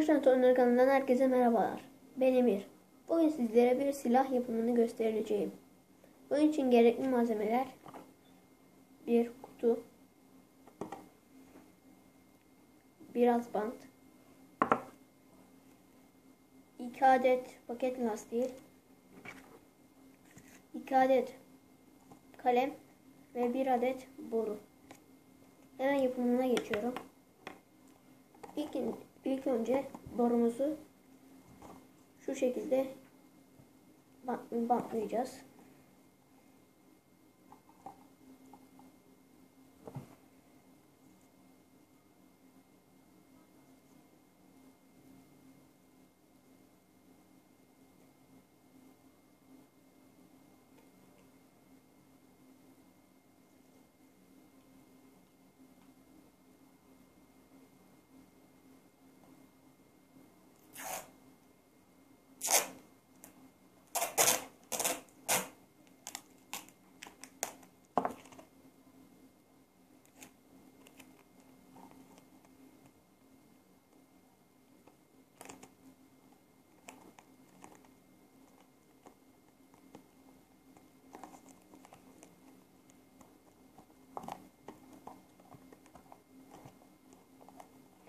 Taşlan Torunları kanalından herkese merhabalar. Ben Emir. Bugün sizlere bir silah yapımını göstereceğim. Bunun için gerekli malzemeler bir kutu, biraz bant, iki adet paket lastiği, iki adet kalem ve bir adet boru. Hemen yapımına geçiyorum. İlk, ilk önce borumuzu şu şekilde bant- bantlayacağız.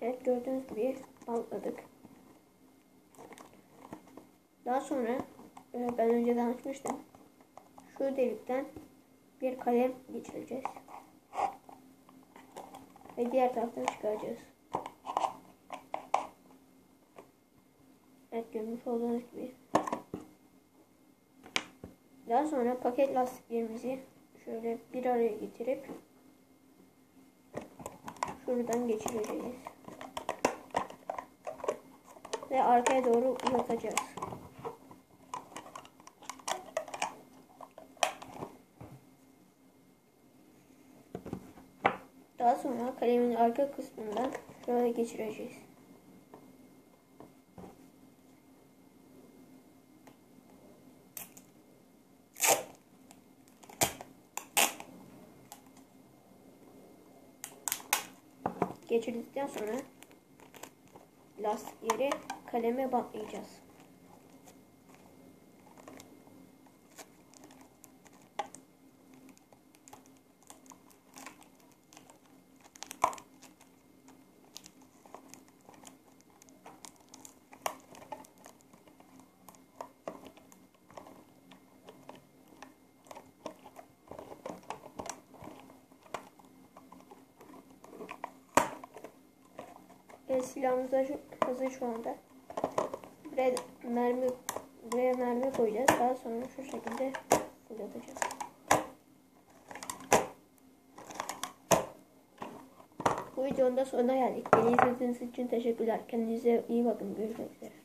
Evet gördüğünüz gibi bantladık. Daha sonra e, ben önceden açmıştım. Şu delikten bir kalem geçireceğiz. Ve diğer taraftan çıkaracağız. Evet görmüş olduğunuz gibi. Daha sonra paket lastiklerimizi şöyle bir araya getirip şuradan geçireceğiz ve arkaya doğru uzatacağız. Daha sonra kalemin arka kısmından şöyle geçireceğiz. Geçirdikten sonra lastikleri kaleme bantlayacağız. Evet, silahımız hazır, şu anda. Buraya mermi buraya mermi koyacağız. Daha sonra şu şekilde fırlatacağız. Bu videonun da sonuna geldik. Beni izlediğiniz için teşekkürler. Kendinize iyi bakın. Görüşmek üzere.